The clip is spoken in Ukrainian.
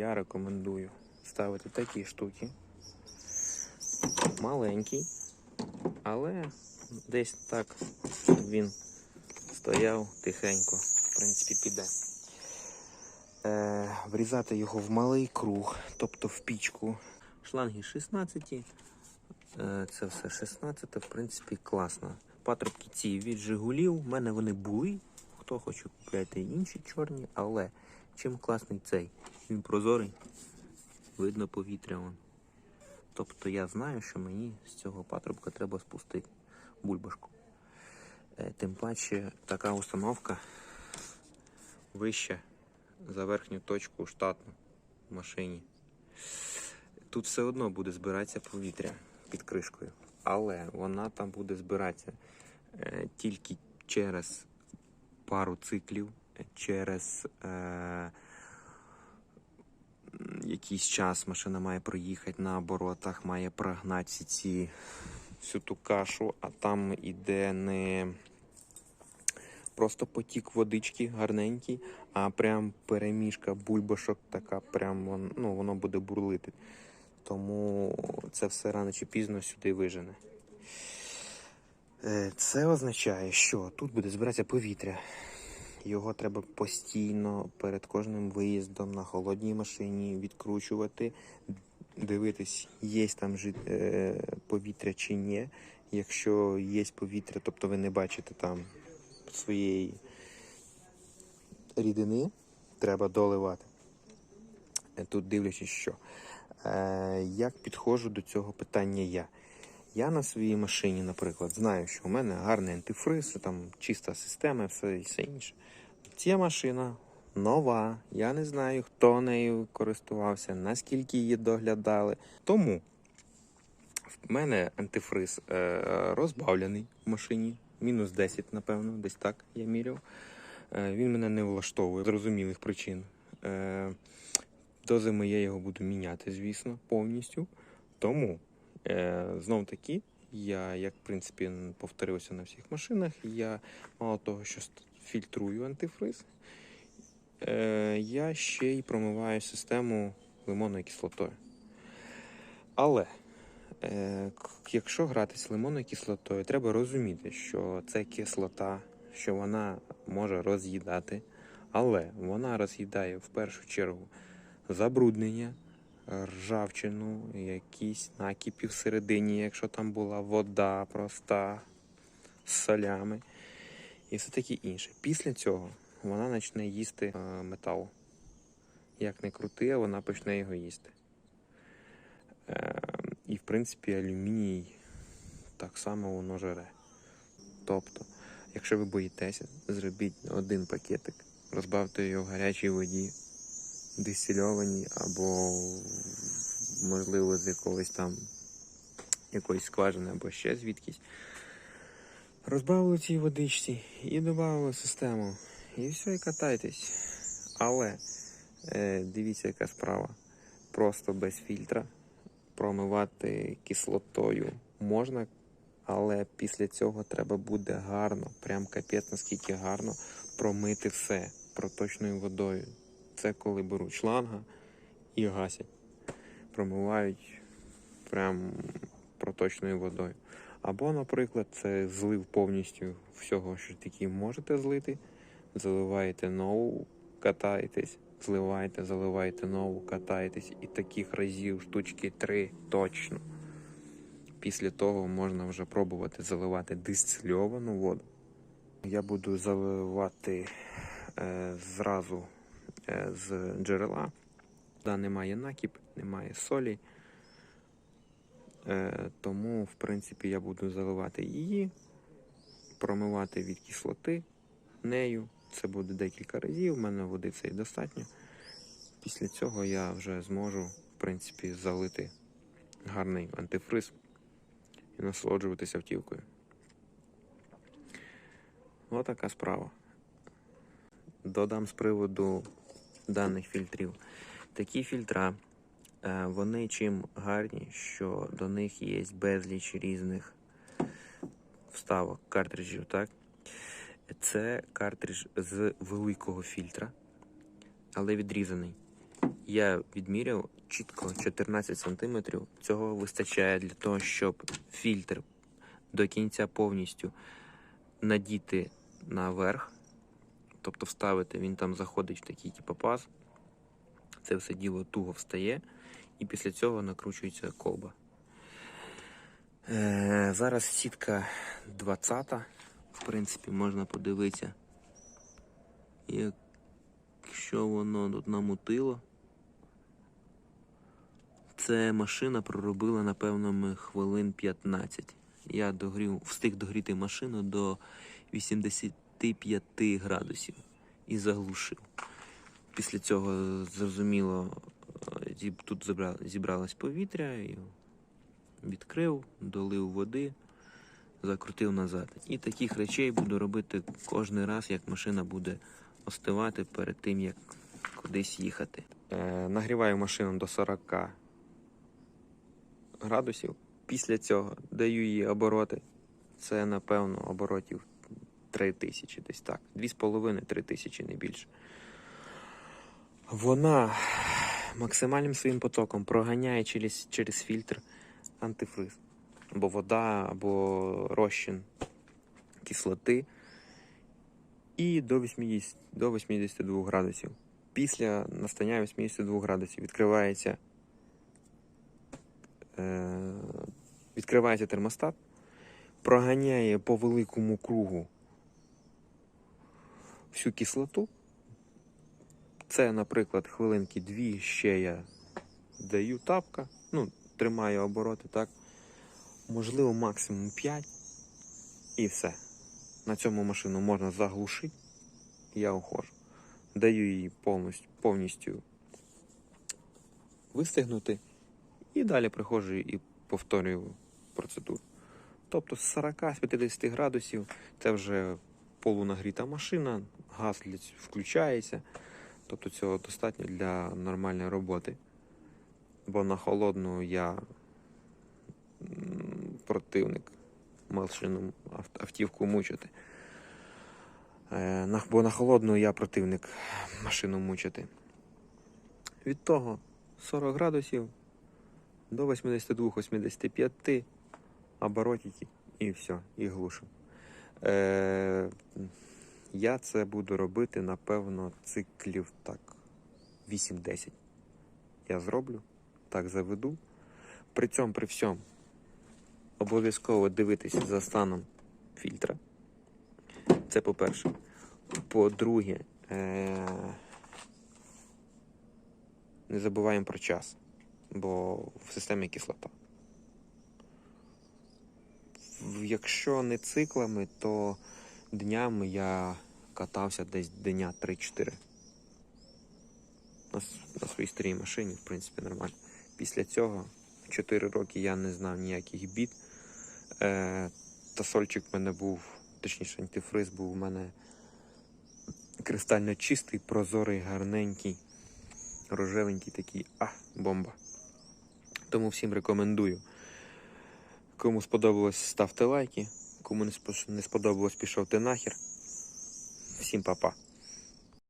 я рекомендую ставити такі штуки. Маленький, але десь так, він стояв тихенько, в принципі, піде. Е, врізати його в малий круг, тобто в пічку. Шланги 16. Е, це все 16, в принципі, класно. Патрубки ці від Жигулів. У мене вони були. Хто хоче купляти інші чорні, але чим класний цей? Він прозорий, видно повітря. Вон. Тобто я знаю, що мені з цього патрубка треба спустити бульбашку. Е, Тим паче така установка вища за верхню точку штатну в машині. Тут все одно буде збиратися повітря під кришкою, але вона там буде збиратися е, тільки через пару циклів, через е, якийсь час машина має проїхати на оборотах, має прогнати ці, всю ту кашу, а там іде не просто потік водички гарненький, а прям перемішка бульбашок така, прям ну, воно буде бурлити. Тому це все рано чи пізно сюди вижене. Е, Це означає, що тут буде збиратися повітря. Його треба постійно перед кожним виїздом на холодній машині відкручувати, дивитись, є там е, повітря чи ні. Якщо є повітря, тобто ви не бачите там своєї рідини, треба доливати. Е, Тут дивлячись, що. Е, як підходжу до цього питання я? Я на своїй машині, наприклад, знаю, що у мене гарний антифриз, там чиста система, все і все інше. Ця машина нова, я не знаю, хто нею користувався, наскільки її доглядали. Тому в мене антифриз е, розбавлений в машині, мінус 10, напевно, десь так я міряв. Е, він мене не влаштовує з зрозумілих причин. Е, до зими я його буду міняти, звісно, повністю. Тому, е, знов таки, я, як в принципі повторився на всіх машинах, я мало того, що фільтрую антифриз, е, я ще й промиваю систему лимонною кислотою. Але е, якщо грати з лимонною кислотою, треба розуміти, що це кислота, що вона може роз'їдати, але вона роз'їдає в першу чергу забруднення, ржавчину, якісь накипі всередині, якщо там була вода проста з солями і все таке інше. Після цього вона почне їсти е, метал. Як не крути, а вона почне його їсти. Е, і в принципі алюміній так само воно жере. Тобто, якщо ви боїтеся, зробіть один пакетик, розбавте його в гарячій воді, дистильованій або можливо з якогось там якоїсь скважини або ще звідкись. Розбавили цій водичці і додали систему. І все, і катайтесь. Але е, дивіться, яка справа. Просто без фільтра промивати кислотою можна, але після цього треба буде гарно, прям капець наскільки гарно промити все проточною водою. Це коли беруть шланга і гасять. Промивають прям проточною водою. Або, наприклад, це злив повністю всього, що тільки можете злити. Заливаєте нову, катаєтесь, зливаєте, заливаєте нову, катаєтесь. І таких разів штучки три точно. Після того можна вже пробувати заливати дистильовану воду. Я буду заливати е, зразу з джерела. Туди немає накіп, немає солі. Е, тому, в принципі, я буду заливати її, промивати від кислоти нею. Це буде декілька разів, в мене води це і достатньо. Після цього я вже зможу, в принципі, залити гарний антифриз і насолоджуватися автівкою. Ось така справа. Додам з приводу даних фільтрів. Такі фільтра, е, вони чим гарні, що до них є безліч різних вставок, картриджів, так? Це картридж з великого фільтра, але відрізаний. Я відміряв чітко 14 см. Цього вистачає для того, щоб фільтр до кінця повністю надіти наверх, тобто вставити, він там заходить в такий типу паз. Це все діло туго встає, і після цього накручується колба. Е, зараз сітка 20, в принципі, можна подивитися, якщо воно тут намутило. Це машина проробила, напевно, хвилин 15. Я догрів, встиг догріти машину до 85 градусів і заглушив. Після цього, зрозуміло, е, тут зібралось повітря, і відкрив, долив води, закрутив назад. І таких речей буду робити кожен раз, як машина буде остивати перед тим, як кудись їхати. Е, нагріваю машину до 40 градусів. Після цього даю їй обороти. Це, напевно, оборотів 3 тисячі, десь так. 2,5-3 тисячі, не більше. Вона максимальним своїм потоком проганяє через, через фільтр антифриз. Або вода, або розчин кислоти. І до 80, до 82 градусів. Після настання 82 градусів відкривається, е, відкривається термостат, проганяє по великому кругу всю кислоту. Це, наприклад, хвилинки дві ще я даю тапка, ну, тримаю обороти, так. Можливо, максимум 5 і все. На цьому машину можна заглушити, я ухожу. Даю її повністю, повністю вистигнути, і далі приходжу і повторюю процедуру. Тобто з 40-50 градусів це вже полунагріта машина, газ включається. Тобто цього достатньо для нормальної роботи. Бо на холодну я противник машину автівку мучити. Е, Бо на холодну я противник машину мучити. Від того 40 градусів до 82-85 оборотики і все, і глушим. Я це буду робити, напевно, циклів так 8-10. Я зроблю, так заведу. При цьому, при всьому, обов'язково дивитися за станом фільтра. Це по-перше. По-друге, е- не забуваємо про час, бо в системі кислота. Якщо не циклами, то днями я катався десь дня 3-4. На, на своїй старій машині, в принципі, нормально. Після цього 4 роки я не знав ніяких бід. Е, тасольчик в мене був, точніше, антифриз був у мене кристально чистий, прозорий, гарненький, рожевенький такий. А, бомба. Тому всім рекомендую. Кому сподобалось, ставте лайки. Кому не сподобалось, пішов ти нахер. Всім па-па.